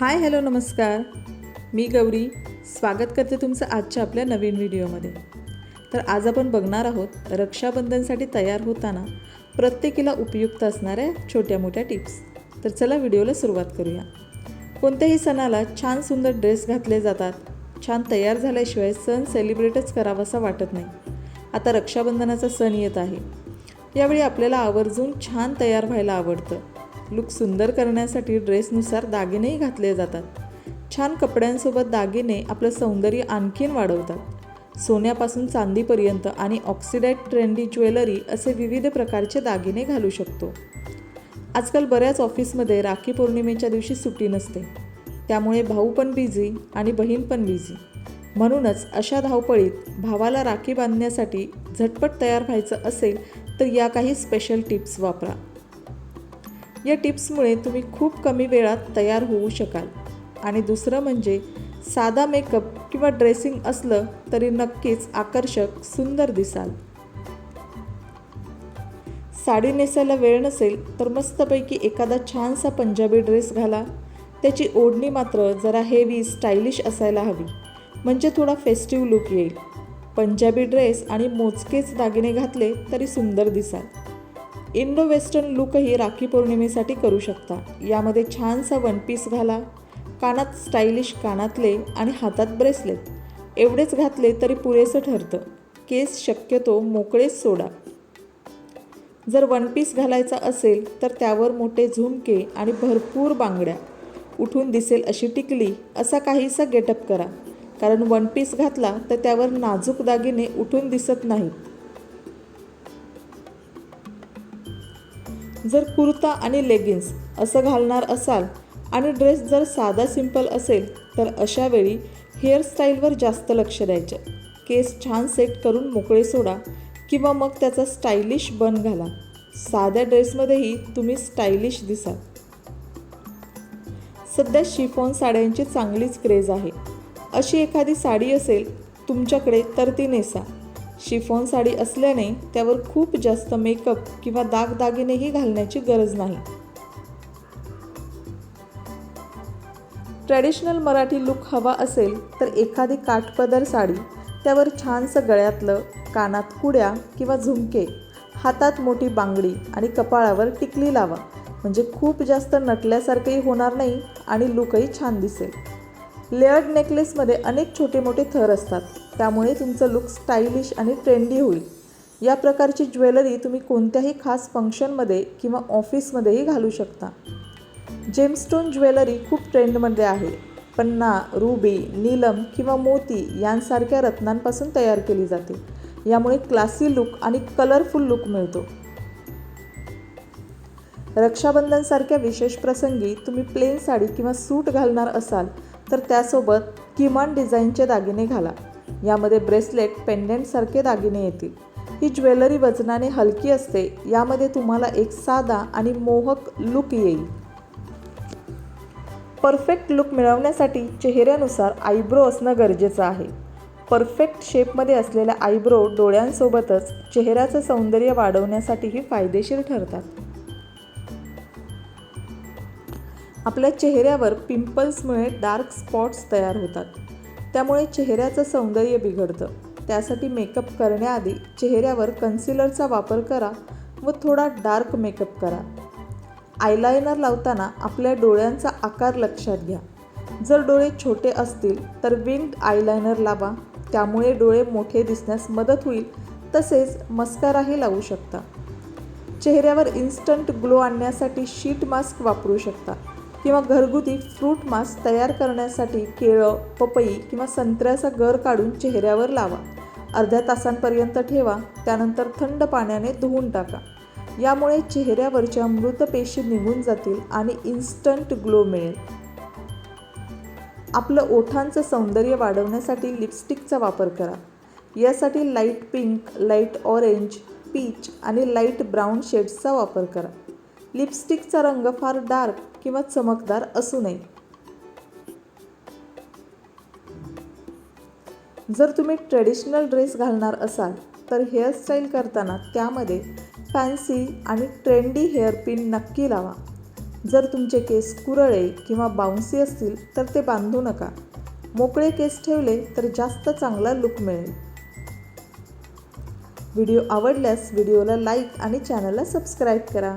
Hi hello नमस्कार. मी गौरी स्वागत करते तुमचं आजच्या आपल्या नवीन व्हिडिओमध्ये. तर आज आपण बघणार आहोत रक्षाबंधनसाठी तयार होताना प्रत्येकीला उपयुक्त असणाऱ्या छोट्या मोठ्या टिप्स. तर चला व्हिडिओला सुरुवात करूया. कोणत्याही सणाला छान सुंदर ड्रेस घातले जातात. छान तयार झाल्याशिवाय सण सेलिब्रेटच करावासा वाटत नाही. आता रक्षाबंधनाचा सण येत आहे. यावेळी आपल्याला आवर्जून छान तयार व्हायला आवडतं. लुक सुंदर करण्यासाठी ड्रेसनुसार दागिनेही घातले जातात. छान कपड्यांसोबत दागिने आपलं सौंदर्य आणखीन वाढवतात. सोन्यापासून चांदीपर्यंत आणि ऑक्सिडाईड ट्रेंडी ज्वेलरी असे विविध प्रकारचे दागिने घालू शकतो. आजकाल बऱ्याच ऑफिसमध्ये राखी पौर्णिमेच्या दिवशी सुट्टी नसते. त्यामुळे भाऊ पण बिझी आणि बहीण पण बिझी म्हणूनच अशा धावपळीत भावाला राखी बांधण्यासाठी झटपट तयार व्हायचं असेल तर या काही स्पेशल टिप्स वापरा. या टिप्समुळे तुम्ही खूप कमी वेळात तयार होऊ शकाल. आणि दुसरं म्हणजे साधा मेकअप किंवा ड्रेसिंग असलं तरी नक्कीच आकर्षक सुंदर दिसाल. साडी नेसायला वेळ नसेल तर मस्तपैकी एखादा छानसा पंजाबी ड्रेस घाला. त्याची ओढणी मात्र जरा हेवी स्टायलिश असायला हवी. म्हणजे थोडा फेस्टिव्ह लुक येईल. पंजाबी ड्रेस आणि मोजकेच दागिने घातले तरी सुंदर दिसाल. इंडो वेस्टर्न लुकही राखी पौर्णिमेसाठी करू शकता. यामध्ये छानसा वन पीस घाला कानात स्टायलिश कानातले आणि हातात ब्रेसलेट. एवढेच घातले तरी पुरेसं ठरतं. केस शक्यतो मोकळेच सोडा. जर वन पीस घालायचा असेल तर त्यावर मोठे झुमके आणि भरपूर बांगड्या. उठून दिसेल अशी टिकली असा काहीसा गेटअप करा. कारण वन पीस घातला तर त्यावर नाजूक दागिने उठून दिसत नाहीत. जर कुर्ता आणि लेगिन्स असं घालणार असाल आणि ड्रेस जर साधा सिंपल असेल तर अशा वेळी हेअरस्टाईलवर जास्त लक्ष द्यायचं. केस छान सेट करून मोकळे सोडा किंवा मग त्याचा स्टायलिश बन घाला. साध्या ड्रेसमध्येही तुम्ही स्टायलिश दिसाल. सध्या शिफॉन साड्यांची चांगलीच क्रेज आहे. अशी एखादी साडी असेल तुमच्याकडे तर ती नेसा. शिफॉन साडी असल्याने त्यावर खूप जास्त मेकअप किंवा दागदागिनेही घालण्याची गरज नाही. ट्रॅडिशनल मराठी लुक हवा असेल तर एखादी काठपदर साडी त्यावर छानसं गळ्यातलं कानात कुड्या किंवा झुमके हातात मोठी बांगडी आणि कपाळावर टिकली लावा. म्हणजे खूप जास्त नटल्यासारखंही होणार नाही आणि लुकही छान दिसेल. लेअर्ड नेकलेसमध्ये अनेक छोटे मोठे थर असतात. त्यामुळे तुमचं लुक स्टायलिश आणि ट्रेंडी होईल. या प्रकारची ज्वेलरी तुम्ही कोणत्याही खास फंक्शनमध्ये किंवा ऑफिसमध्येही घालू शकता. जेमस्टोन ज्वेलरी खूप ट्रेंडमध्ये आहे. पन्ना रुबी नीलम किंवा मोती यांसारख्या रत्नांपासून तयार केली जाते. यामुळे क्लासी लुक आणि कलरफुल लुक मिळतो. रक्षाबंधनसारख्या विशेष प्रसंगी तुम्ही प्लेन साडी किंवा सूट घालणार असाल तर त्यासोबत किमान डिझाईनचे दागिने घाला. यामध्ये ब्रेसलेट पेंडेंटसारखे दागिने येतील. ही ज्वेलरी वजनाने हलकी असते यामध्ये तुम्हाला एक साधा आणि मोहक लुक येईल. परफेक्ट लुक मिळवण्यासाठी चेहऱ्यानुसार आयब्रो असणं गरजेचं आहे. परफेक्ट शेपमध्ये असलेल्या आयब्रो डोळ्यांसोबतच चेहऱ्याचं सौंदर्य वाढवण्यासाठीही फायदेशीर ठरतात. आपल्या चेहऱ्यावर पिंपल्समुळे डार्क स्पॉट्स तयार होतात. त्यामुळे चेहऱ्याचं सौंदर्य बिघडतं. त्यासाठी मेकअप करण्याआधी चेहऱ्यावर कन्सिलरचा वापर करा व थोडा डार्क मेकअप करा. आयलायनर लावताना आपल्या डोळ्यांचा आकार लक्षात घ्या. जर डोळे छोटे असतील तर विंग्ड आयलायनर लावा. त्यामुळे डोळे मोठे दिसण्यास मदत होईल. तसेच मस्काराही लावू शकता. चेहऱ्यावर इन्स्टंट ग्लो आणण्यासाठी शीट मास्क वापरू शकता. किंवा घरगुती फ्रूट मास्क तयार करण्यासाठी केळं पपई किंवा संत्र्याचा गर काढून चेहऱ्यावर लावा. अर्ध्या तासांपर्यंत ठेवा त्यानंतर थंड पाण्याने धुवून टाका. यामुळे चेहऱ्यावरच्या मृत पेशी निघून जातील आणि इन्स्टंट ग्लो मिळेल. आपलं ओठांचं सौंदर्य वाढवण्यासाठी लिपस्टिकचा वापर करा. यासाठी light pink light orange peach आणि लाइट ब्राऊन शेड्सचा वापर करा. लिपस्टिकचा रंग फार डार्क किंवा चमकदार असू नये. जर तुम्ही ट्रेडिशनल ड्रेस घालणार असाल तर हेअरस्टाईल करताना त्यामध्ये फॅन्सी आणि ट्रेंडी हेअरपिन नक्की लावा. जर तुमचे केस कुरळे किंवा बाउन्सी असतील तर ते बांधू नका. मोकळे केस ठेवले तर जास्त चांगला लुक मिळेल. व्हिडिओ आवडल्यास व्हिडिओला लाईक आणि चॅनलला सबस्क्राईब करा.